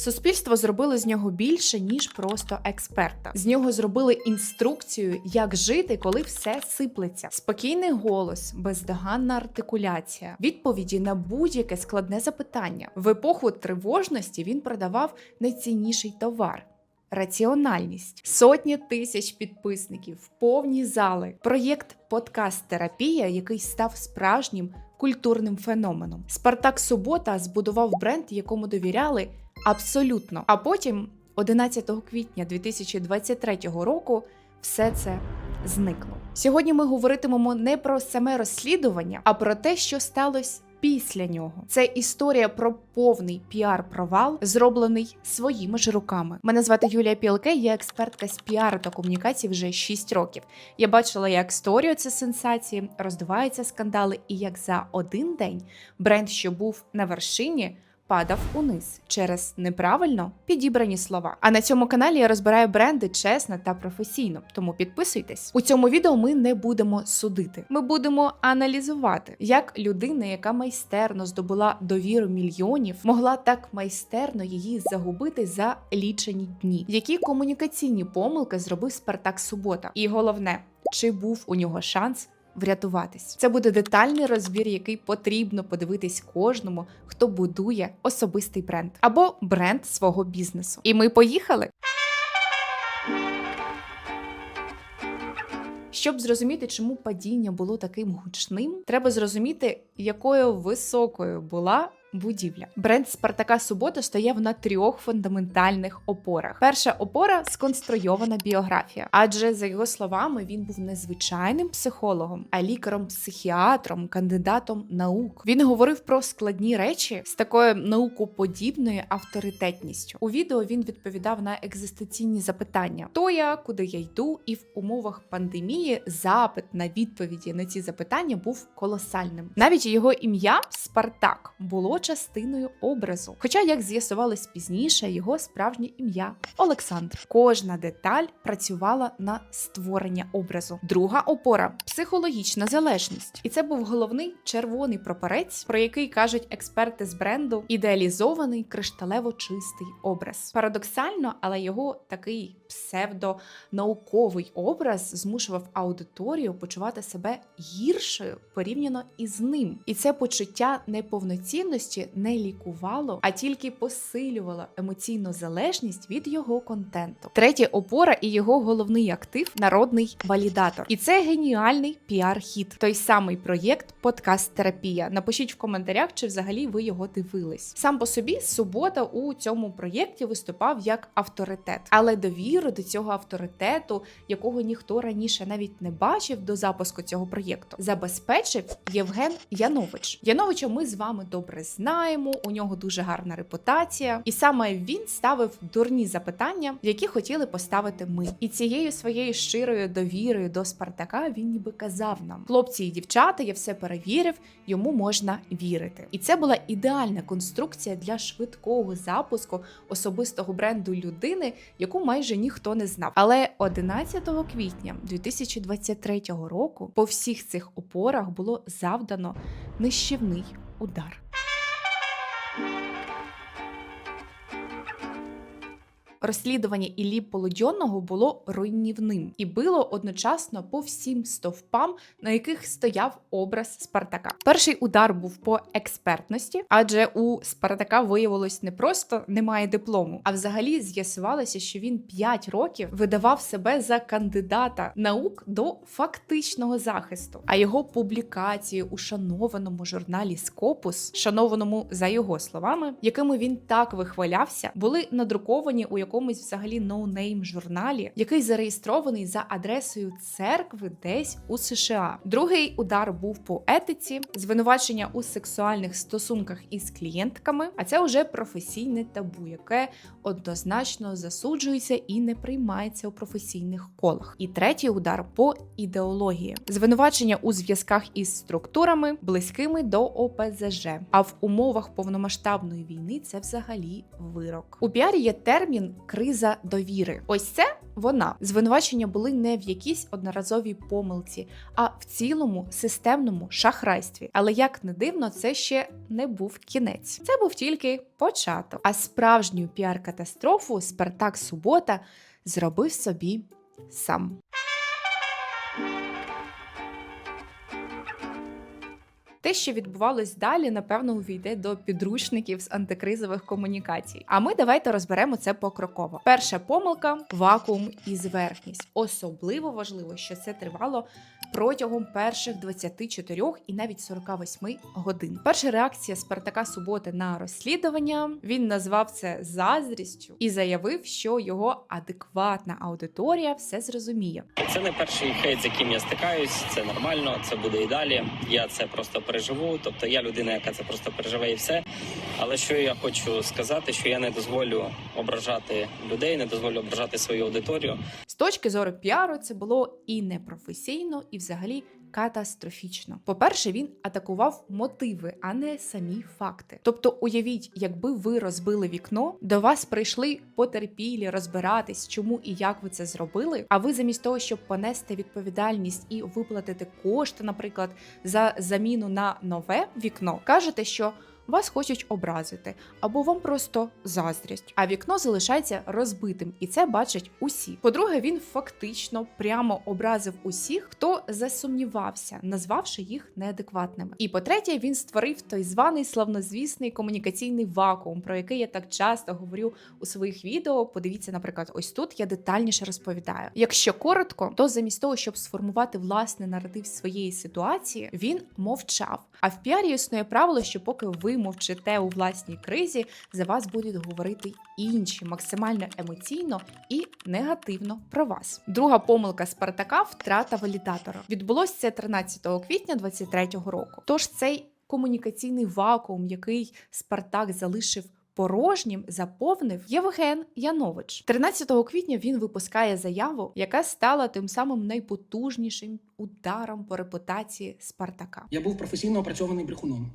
Суспільство зробило з нього більше ніж просто експерта. З нього зробили інструкцію, як жити, коли все сиплеться. Спокійний голос, бездоганна артикуляція, відповіді на будь-яке складне запитання. В епоху тривожності він продавав найцінніший товар. Раціональність, сотні тисяч підписників, повні зали, проєкт Подкаст Терапія, який став справжнім культурним феноменом. Спартак Субота збудував бренд, якому довіряли абсолютно. А потім, 11 квітня 2023 року, все це зникло. Сьогодні ми говоритимемо не про саме розслідування, а про те, що сталося. Після нього це історія про повний піар-провал, зроблений своїми ж руками. Мене звати Юлія Пілке, я експертка з піару та комунікації вже 6 років. Я бачила, як створюються сенсації, роздуваються скандали, і як за один день бренд, що був на вершині, падав униз через неправильно підібрані слова. А на цьому каналі я розбираю бренди чесно та професійно. Тому підписуйтесь. У цьому відео ми не будемо судити. Ми будемо аналізувати, як людина, яка майстерно здобула довіру мільйонів, могла так майстерно її загубити за лічені дні. Які комунікаційні помилки зробив Спартак Субота? І головне, чи був у нього шанс врятуватись. Це буде детальний розбір, який потрібно подивитись кожному, хто будує особистий бренд або бренд свого бізнесу. І ми поїхали. Щоб зрозуміти, чому падіння було таким гучним, треба зрозуміти, якою високою була будівля. Бренд Спартака Субота стояв на трьох фундаментальних опорах. Перша опора сконструйована біографія, адже за його словами він був не звичайним психологом, а лікарем-психіатром, кандидатом наук. Він говорив про складні речі з такою наукоподібною авторитетністю. У відео він відповідав на екзистенційні запитання: хто я, куди я йду, і в умовах пандемії запит на відповіді на ці запитання був колосальним. Навіть його ім'я Спартак було частиною образу. Хоча, як з'ясувалось пізніше, його справжнє ім'я Олександр. Кожна деталь працювала на створення образу. Друга опора психологічна залежність. І це був головний червоний прапорець, про який кажуть експерти з бренду, ідеалізований кришталево чистий образ. Парадоксально, але його такий псевдонауковий образ змушував аудиторію почувати себе гіршою порівняно із ним. І це почуття неповноцінності не лікувало, а тільки посилювало емоційну залежність від його контенту. Третя опора і його головний актив народний валідатор. І це геніальний піар-хіт. Той самий проєкт Подкаст Терапія. Напишіть в коментарях, чи взагалі ви його дивились. Сам по собі субота у цьому проєкті виступав як авторитет, але довіру до цього авторитету, якого ніхто раніше навіть не бачив до запуску цього проєкту, забезпечив Євген Янович. Яновича ми з вами добре знаємо. У нього дуже гарна репутація, і саме він ставив дурні запитання, які хотіли поставити ми. І цією своєю щирою довірою до Спартака він ніби казав нам: хлопці і дівчата, я все перевірив, йому можна вірити. І це була ідеальна конструкція для швидкого запуску особистого бренду людини, яку майже ніхто не знав. Але 11 квітня 2023 року по всіх цих опорах було завдано нищівний удар. Розслідування Іллі Полудьонного було руйнівним і било одночасно по всім стовпам, на яких стояв образ Спартака. Перший удар був по експертності, адже у Спартака виявилось не просто немає диплому, а взагалі з'ясувалося, що він 5 років видавав себе за кандидата наук до фактичного захисту. А його публікації у шанованому журналі Скопус, шанованому за його словами, якими він так вихвалявся, були надруковані у якомусь взагалі ноунейм журналі, який зареєстрований за адресою церкви десь у США. Другий удар був по етиці, звинувачення у сексуальних стосунках із клієнтками. А це вже професійне табу, яке однозначно засуджується і не приймається у професійних колах. І третій удар по ідеології, звинувачення у зв'язках із структурами, близькими до ОПЗЖ. А в умовах повномасштабної війни це взагалі вирок. У піарі є термін криза довіри. Ось це вона. Звинувачення були не в якійсь одноразовій помилці, а в цілому системному шахрайстві. Але як не дивно, це ще не був кінець. Це був тільки початок. А справжню піар-катастрофу Спартак Субота зробив собі сам. Те, що відбувалось далі, напевно, увійде до підручників з антикризових комунікацій. А ми давайте розберемо це покроково. Перша помилка вакуум і зверхність. Особливо важливо, що це тривало протягом перших 24 і навіть 48 годин. Перша реакція Спартака Суботи на розслідування він назвав це заздрістю і заявив, що його адекватна аудиторія все зрозуміє. Це не перший хейт, з яким я стикаюсь. Це нормально, це буде і далі. Я це просто переживу. Тобто я людина, яка це просто переживе і все. Але що я хочу сказати, що я не дозволю ображати людей, не дозволю ображати свою аудиторію. З точки зору піару, це було і непрофесійно, і взагалі катастрофічно. По-перше, він атакував мотиви, а не самі факти. Тобто, уявіть, якби ви розбили вікно, до вас прийшли потерпілі розбиратись, чому і як ви це зробили. А ви замість того, щоб понести відповідальність і виплатити кошти, наприклад, за заміну на нове вікно, кажете, що вас хочуть образити, або вам просто заздрять. А вікно залишається розбитим, і це бачать усі. По-друге, він фактично прямо образив усіх, хто засумнівався, назвавши їх неадекватними. І по-третє, він створив той званий славнозвісний комунікаційний вакуум, про який я так часто говорю у своїх відео. Подивіться, наприклад, ось тут я детальніше розповідаю. Якщо коротко, то замість того, щоб сформувати власний наратив своєї ситуації, він мовчав. А в піарі існує правило, що поки ви мовчите у власній кризі, за вас будуть говорити інші максимально емоційно і негативно про вас. Друга помилка Спартака втрата валідатора. Відбулося це 13 квітня 23-го року. Тож цей комунікаційний вакуум, який Спартак залишив. Порожнім заповнив Євген Янович. 13 квітня він випускає заяву, яка стала тим самим найпотужнішим ударом по репутації Спартака. Я був професійно опрацьований брехуном.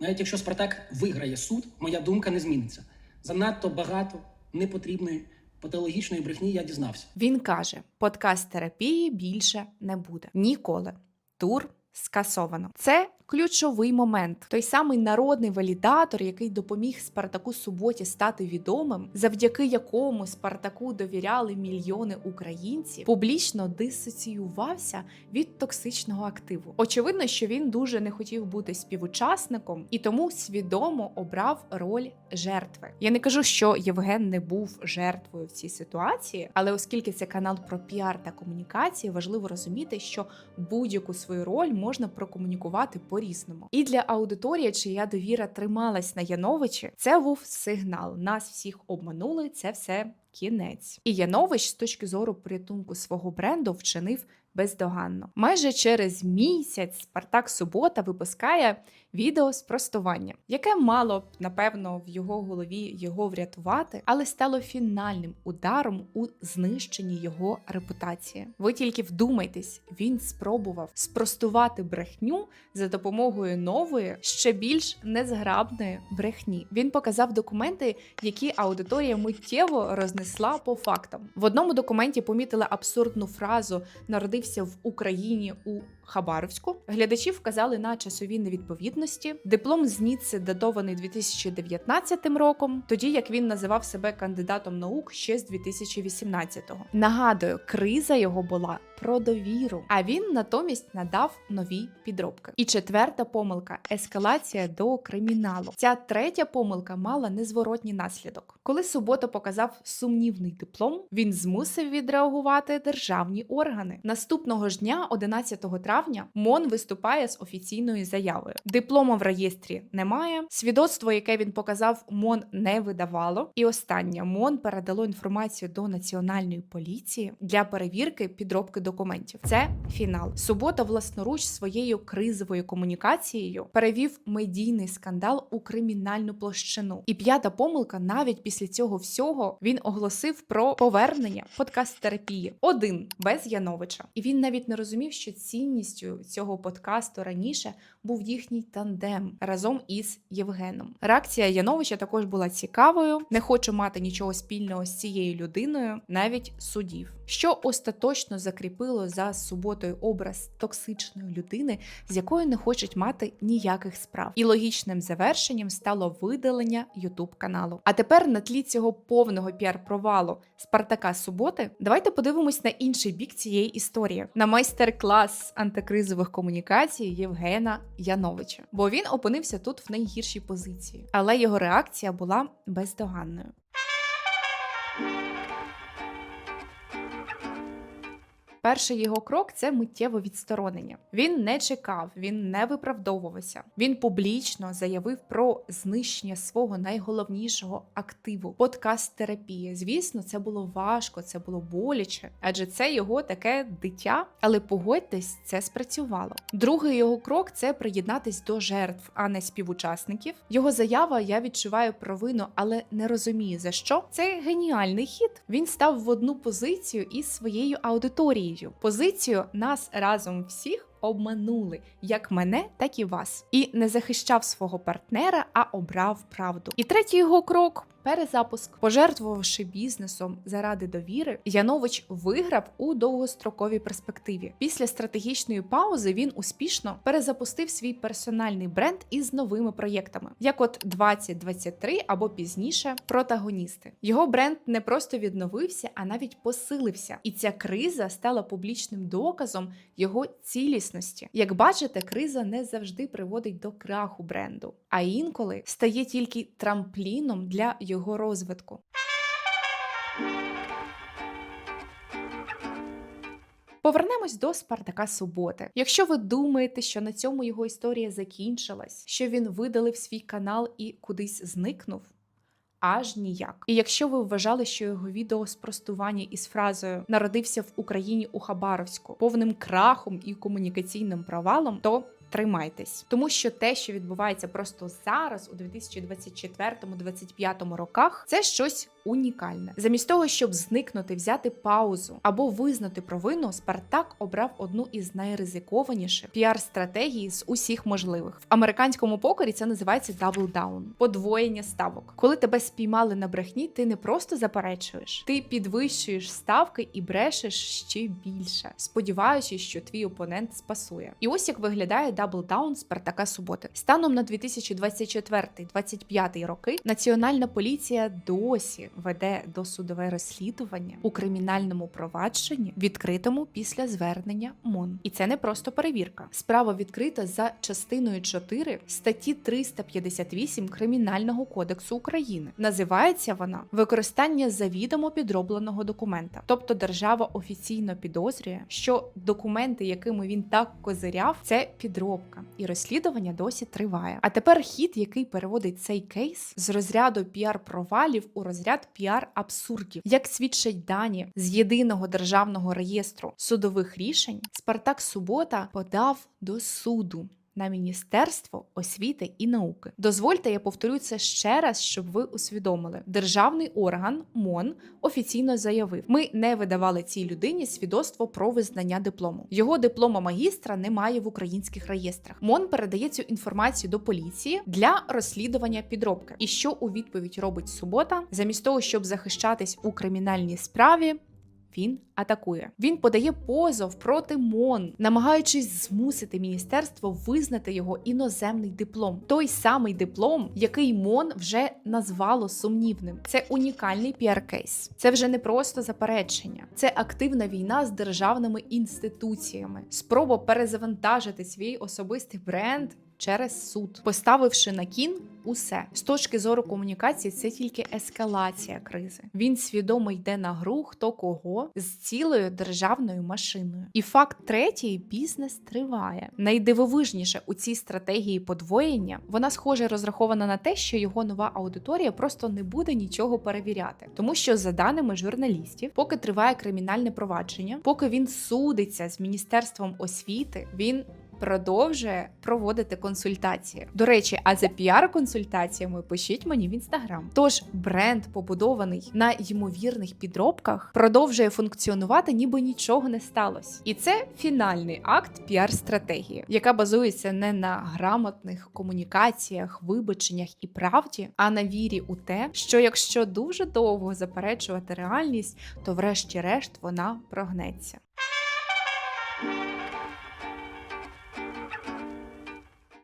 Навіть якщо Спартак виграє суд, моя думка не зміниться. Занадто багато непотрібної патологічної брехні я дізнався. Він каже: подкаст терапії більше не буде ніколи. Тур скасовано. Це ключовий момент. Той самий народний валідатор, який допоміг Спартаку Суботі стати відомим, завдяки якому Спартаку довіряли мільйони українців, публічно дисоціювався від токсичного активу. Очевидно, що він дуже не хотів бути співучасником і тому свідомо обрав роль жертви. Я не кажу, що Євген не був жертвою в цій ситуації, але оскільки це канал про піар та комунікації, важливо розуміти, що будь-яку свою роль можна прокомунікувати по-різному. І для аудиторії, чия довіра трималась на Яновичі, це був сигнал. Нас всіх обманули. Це все кінець. І Янович з точки зору порятунку свого бренду вчинив бездоганно. Майже через місяць Спартак Субота випускає відео спростування, яке мало б напевно в його голові його врятувати, але стало фінальним ударом у знищенні його репутації. Ви тільки вдумайтесь, він спробував спростувати брехню за допомогою нової, ще більш незграбної брехні. Він показав документи, які аудиторія миттєво рознесла по фактам. В одному документі помітили абсурдну фразу Народився в Україні у Хабаровську. Глядачі вказали на часові невідповідності. Диплом з Ніцци датований 2019 роком, тоді як він називав себе кандидатом наук ще з 2018-го. Нагадую, криза його була про довіру, а він натомість надав нові підробки. І четверта помилка ескалація до криміналу. Ця третя помилка мала незворотній наслідок. Коли субота показав сумнівний диплом, він змусив відреагувати державні органи. Наступного ж дня, 11 травня, МОН виступає з офіційною заявою. Диплома в реєстрі немає. Свідоцтво, яке він показав, МОН не видавало. І останнє МОН передало інформацію до національної поліції для перевірки підробки документів. Це фінал. Субота власноруч своєю кризовою комунікацією перевів медійний скандал у кримінальну площину. І п'ята помилка, навіть після цього всього, він оголосив про повернення подкаст терапії один без Яновича. І він навіть не розумів, що цінністю цього подкасту раніше був їхній тандем разом із Євгеном. Реакція Яновича також була цікавою. Не хочу мати нічого спільного з цією людиною, навіть судів. Що остаточно закріпило за суботою образ токсичної людини, з якою не хочуть мати ніяких справ. І логічним завершенням стало видалення Ютуб каналу. А тепер на тлі цього повного піар-провалу Спартака Суботи, давайте подивимось на інший бік цієї історії на майстер-клас антикризових комунікацій Євгена Яновича. Бо він опинився тут в найгіршій позиції, але його реакція була бездоганною. Перший його крок це миттєве відсторонення. Він не чекав, він не виправдовувався. Він публічно заявив про знищення свого найголовнішого активу подкаст терапія. Звісно, це було важко, це було боляче, адже це його таке дитя. Але погодьтесь, це спрацювало. Другий його крок це приєднатись до жертв, а не співучасників. Його заява я відчуваю провину, але не розумію за що. Це геніальний хід. Він став в одну позицію із своєю аудиторією. Позицію нас разом всіх обманули як мене, так і вас, і не захищав свого партнера, а обрав правду. І третій його крок. Перезапуск, пожертвувавши бізнесом заради довіри, Янович виграв у довгостроковій перспективі. Після стратегічної паузи він успішно перезапустив свій персональний бренд із новими проєктами, як от 2023 або пізніше протагоністи. Його бренд не просто відновився, а навіть посилився. І ця криза стала публічним доказом його цілісності. Як бачите, криза не завжди приводить до краху бренду, а інколи стає тільки трампліном для його розвитку. Повернемось до Спартака Суботи. Якщо ви думаєте, що на цьому його історія закінчилась, що він видалив свій канал і кудись зникнув. Аж ніяк. І якщо ви вважали, що його відео спростування із фразою народився в Україні у Хабаровську повним крахом і комунікаційним провалом, то тримайтесь, тому що те, що відбувається просто зараз, у 2024-2025 роках, це щось унікальне. Замість того, щоб зникнути, взяти паузу або визнати провину, Спартак обрав одну із найризикованіших піар-стратегій з усіх можливих. В американському покері це називається down – подвоєння ставок. Коли тебе спіймали на брехні, ти не просто заперечуєш, ти підвищуєш ставки і брешеш ще більше, сподіваючись, що твій опонент спасує. І ось як виглядає Down Спартака Суботи. Станом на 2024-2025 роки Національна поліція досі веде досудове розслідування у кримінальному провадженні, відкритому після звернення МОН. І це не просто перевірка. Справа відкрита за частиною 4 статті 358 Кримінального кодексу України. Називається вона використання завідомо підробленого документа. Тобто держава офіційно підозрює, що документи, якими він так козиряв, це підробка, і розслідування досі триває. А тепер хід, який переводить цей кейс з розряду піар-провалів у розряд піар-абсурдів, як свідчать дані з єдиного державного реєстру судових рішень, Спартак Субота подав до суду. На Міністерство освіти і науки дозвольте, я повторю це ще раз, щоб ви усвідомили. Державний орган МОН офіційно заявив: ми не видавали цій людині свідоцтво про визнання диплому. Його диплома магістра немає в українських реєстрах. МОН передає цю інформацію до поліції для розслідування підробки. І що у відповідь робить субота, замість того, щоб захищатись у кримінальній справі. Він атакує. Він подає позов проти МОН, намагаючись змусити міністерство визнати його іноземний диплом. Той самий диплом, який МОН вже назвало сумнівним. Це унікальний піар-кейс. Це вже не просто заперечення, це активна війна з державними інституціями, спроба перезавантажити свій особистий бренд. Через суд, поставивши на кін усе з точки зору комунікації, це тільки ескалація кризи. Він свідомо йде на гру хто кого з цілою державною машиною. І факт третій бізнес триває. Найдивовижніше у цій стратегії подвоєння вона схоже розрахована на те, що його нова аудиторія просто не буде нічого перевіряти, тому що за даними журналістів, поки триває кримінальне провадження, поки він судиться з міністерством освіти, він продовжує проводити консультації. До речі, а за піар-консультаціями пишіть мені в інстаграм. Тож бренд, побудований на ймовірних підробках, продовжує функціонувати, ніби нічого не сталося. І це фінальний акт піар-стратегії, яка базується не на грамотних комунікаціях, вибаченнях і правді, а на вірі у те, що якщо дуже довго заперечувати реальність, то врешті-решт вона прогнеться.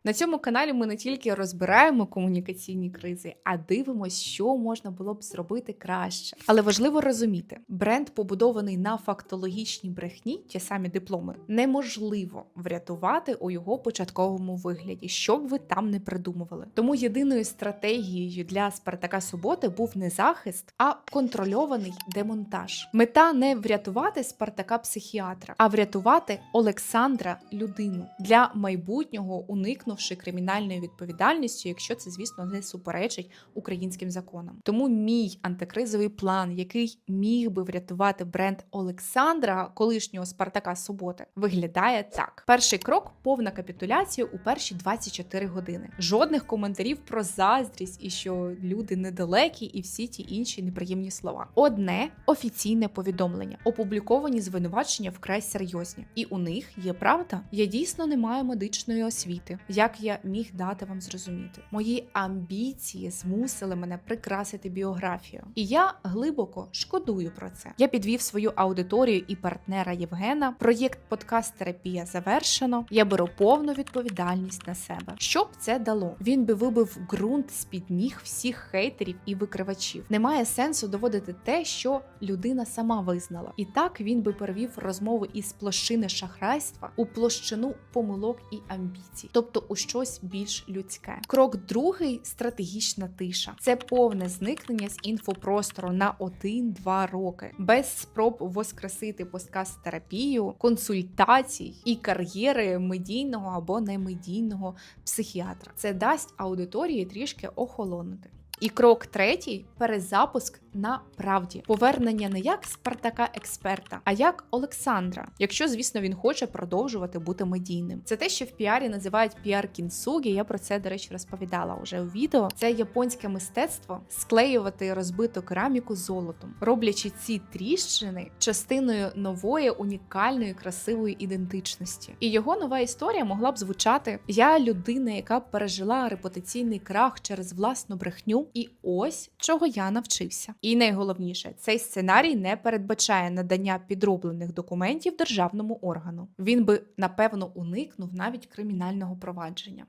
На цьому каналі ми не тільки розбираємо комунікаційні кризи, а дивимося, що можна було б зробити краще. Але важливо розуміти, бренд, побудований на фактологічній брехні, ті самі дипломи, неможливо врятувати у його початковому вигляді, що б ви там не придумували. Тому єдиною стратегією для Спартака Суботи був не захист, а контрольований демонтаж. Мета не врятувати Спартака психіатра, а врятувати Олександра людину для майбутнього уникнувши кримінальної відповідальності, якщо це, звісно, не суперечить українським законам. Тому мій антикризовий план, який міг би врятувати бренд Олександра, колишнього Спартака Суботи, виглядає так: перший крок повна капітуляція у перші 24 години. Жодних коментарів про заздрість і що люди недалекі, і всі ті інші неприємні слова. Одне офіційне повідомлення, опубліковані звинувачення вкрай серйозні, і у них є правда. Я дійсно не маю медичної освіти. Як я міг дати вам зрозуміти? Мої амбіції змусили мене прикрасити біографію, і я глибоко шкодую про це. Я підвів свою аудиторію і партнера Євгена. Проєкт подкаст терапія завершено. Я беру повну відповідальність на себе. Що б це дало? Він би вибив ґрунт з під ніг всіх хейтерів і викривачів. Немає сенсу доводити те, що людина сама визнала. І так він би перевів розмову із площини шахрайства у площину помилок і амбіцій, тобто у щось більш людське. Крок другий стратегічна тиша. Це повне зникнення з інфопростору на 1-2 роки, без спроб воскресити подкаст терапію, консультацій і кар'єри медійного або немедійного психіатра. Це дасть аудиторії трішки охолонути. І крок третій перезапуск на правді, повернення не як Спартака експерта, а як Олександра, якщо звісно він хоче продовжувати бути медійним. Це те, що в піарі називають піар кінсугі. Я про це, до речі, розповідала уже у відео. Це японське мистецтво склеювати розбиту кераміку золотом, роблячи ці тріщини частиною нової унікальної красивої ідентичності. І його нова історія могла б звучати: я людина, яка пережила репутаційний крах через власну брехню, і ось чого я навчився. І найголовніше, цей сценарій не передбачає надання підроблених документів державному органу. Він би напевно уникнув навіть кримінального провадження.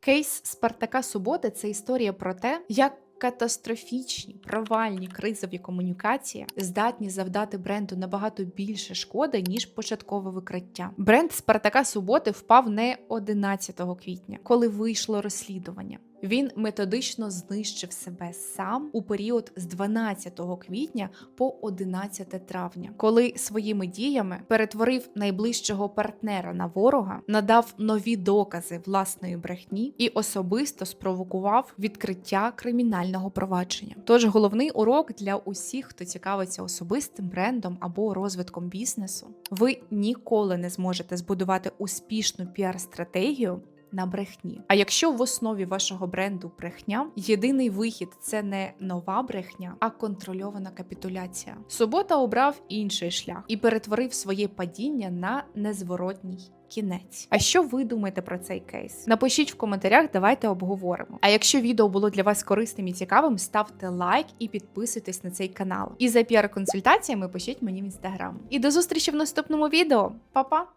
Кейс Спартака Суботи це історія про те, як катастрофічні провальні кризові комунікації здатні завдати бренду набагато більше шкоди ніж початкове викриття. Бренд Спартака Суботи впав не 11 квітня, коли вийшло розслідування. Він методично знищив себе сам у період з 12 квітня по 11 травня, коли своїми діями перетворив найближчого партнера на ворога, надав нові докази власної брехні і особисто спровокував відкриття кримінального провадження. Тож головний урок для усіх, хто цікавиться особистим брендом або розвитком бізнесу, ви ніколи не зможете збудувати успішну піар-стратегію на брехні. А якщо в основі вашого бренду брехня, єдиний вихід це не нова брехня, а контрольована капітуляція. Субота обрав інший шлях і перетворив своє падіння на незворотній. Кінець. А що ви думаєте про цей кейс? Напишіть в коментарях, давайте обговоримо. А якщо відео було для вас корисним і цікавим, ставте лайк і підписуйтесь на цей канал. І за піар-консультаціями пишіть мені в інстаграм. І до зустрічі в наступному відео. Па-па!